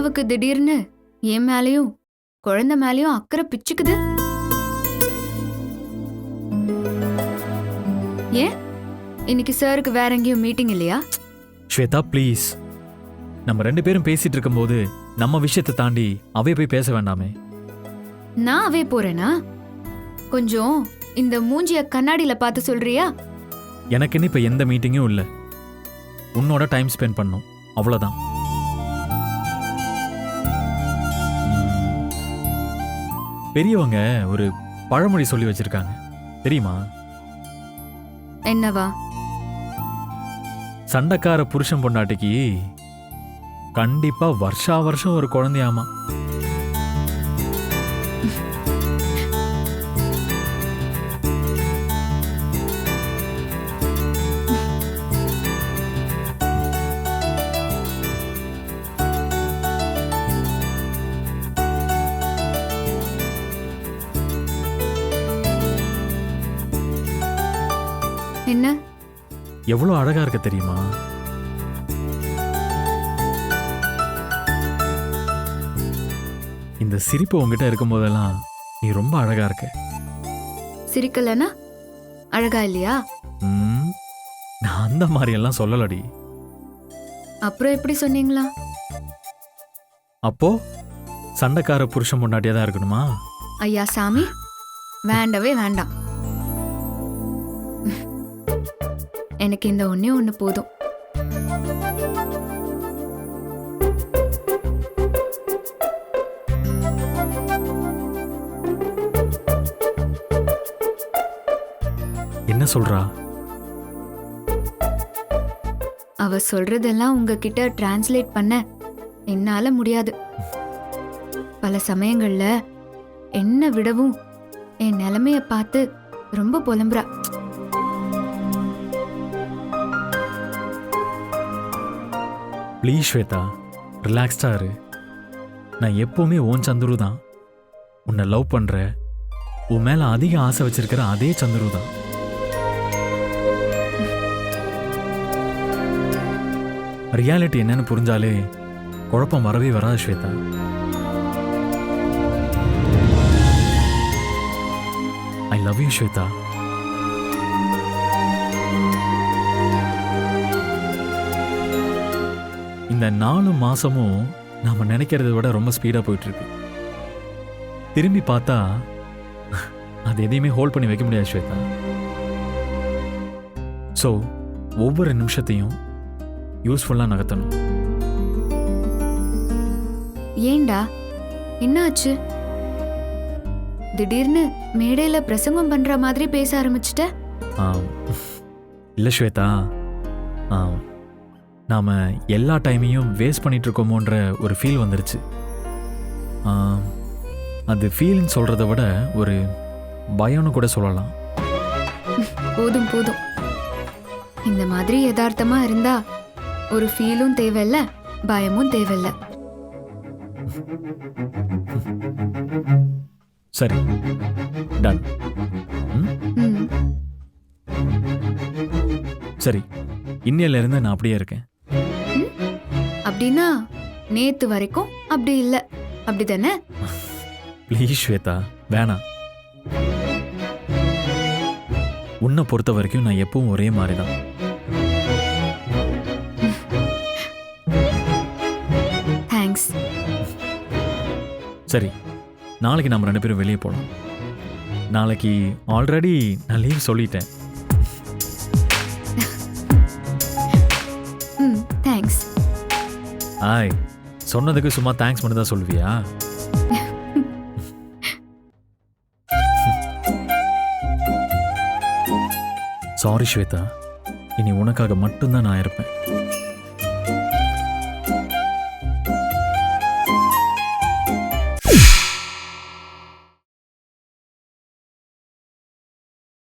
ஐயாவுக்கு திடீர்னு என் மேலயும் குழந்தை மேலயும் அக்கறை பிச்சுக்குது. ஏன்? இன்னைக்கு சாருக்கு வேற எங்கேயும் மீட்டிங் இல்லையா? ஸ்வேதா ப்ளீஸ் நம்ம ரெண்டு பேரும் பேசிட்டு இருக்கும்போது நம்ம விஷயத்தை தாண்டி அவைய போய் பேச வேண்டாமே. நான் அவே போறேனா? கொஞ்சம் இந்த மூஞ்சிய கண்ணாடியில பார்த்து சொல்றியா? எனக்குன்னு இப்போ எந்த மீட்டிங்கும் இல்லை. உன்னோட டைம் ஸ்பெண்ட் பண்ணும் அவ்வளோதான் பெரியவங்க ஒரு பழமொழி சொல்லி வச்சிருக்காங்க. தெரியுமா? என்னவா? சண்டைக்கார புருஷன் பொண்டாட்டிக்கு கண்டிப்பா வருஷா வருஷம் ஒரு குழந்தையாமா. என்ன? எவ்வளோ அழகா இருக்க தெரியுமா? இந்த சிரிப்பு உங்ககிட்ட இருக்கும்போதெல்லாம் நீ ரொம்ப அழகா இருக்க. சிரிக்கலனா அழகா இல்லையா? ம், நான் அந்த மாதிரி எல்லாம் சொல்லலடி. அப்புறம் எப்படி சொன்னீங்களா? அப்போ சண்டைக்கார புருஷன் பொண்டாட்டியா தான் இருக்கணுமா? ஐயா சாமி. வேண்டவே வேண்டாம். எனக்கு இந்த ஒண்ணே ஒண்ணு போதும். என்ன சொல்றா? அவ சொல்றதெல்லாம் உங்ககிட்ட டிரான்ஸ்லேட் பண்ண என்னால முடியாது. பல சமயங்கள்ல என்ன விடவும் என் நிலைமைய பார்த்து ரொம்ப புலம்புறா. ப்ளீஸ் ஸ்வேதா ரிலாக்ஸ்டாக இரு. நான் எப்போவுமே ஓன் சந்துரு தான். உன்னை லவ் பண்ணுற உன் மேலே அதிக ஆசை வச்சிருக்கிற அதே சந்துரு தான். ரியாலிட்டி என்னன்னு புரிஞ்சாலே குழப்பம் வரவே வராது Shweta. I love you Shweta. இந்த நாலு மாசமும் நாம நினைக்கிறத விட ரொம்ப ஸ்பீடா போயிட்டு இருக்கு திரும்பி பார்த்தா அது எதையுமே ஹோல்ட் பண்ணி வைக்க முடியாது ஸ்வேதா. ஸோ ஒவ்வொரு நிமிஷத்தையும் யூஸ்ஃபுல்லாக நகர்த்தணும். ஏண்டா? என்னாச்சு? திடீர்னு மேடையில பிரசங்கம் பண்ற மாதிரி பேச ஆரம்பிச்சிட்ட. இல்லை ஸ்வேதா. நாம எல்லா டைமையும் வேஸ்ட் பண்ணிட்டு இருக்கோமோன்ற ஒரு ஃபீல் வந்துருச்சு. அது ஃபீல்னு சொல்றதை விட ஒரு பயம்னு கூட சொல்லலாம். போதும் போதும். இந்த மாதிரி யதார்த்தமா இருந்தா ஒரு ஃபீலும் தேவையில்ல பயமும் தேவையில்ல. சரி டன் சரி இன்னையில இருந்து நான் அப்படியே இருக்கேன். அப்படின்னா நேத்து வரைக்கும் அப்படி இல்ல. அப்படிதானே ப்ளீஸ் ஸ்வேதா வேணாம். உன்னை பொறுத்த வரைக்கும் நான் எப்பவும் ஒரே மாதிரி தான் தேங்க்ஸ் சரி நாளைக்கு நம்ம ரெண்டு பேரும் வெளியே போகலாம் நாளைக்கு ஆல்ரெடி நான் லீவ் சொல்லிட்டேன். ஆய் சொன்னதுக்கு சும்மா தேங்க்ஸ் மட்டும் தான் சொல்லுவியா? சாரி ஸ்வேதா இனி உனக்காக மட்டும்தான் நான் இருப்பேன்.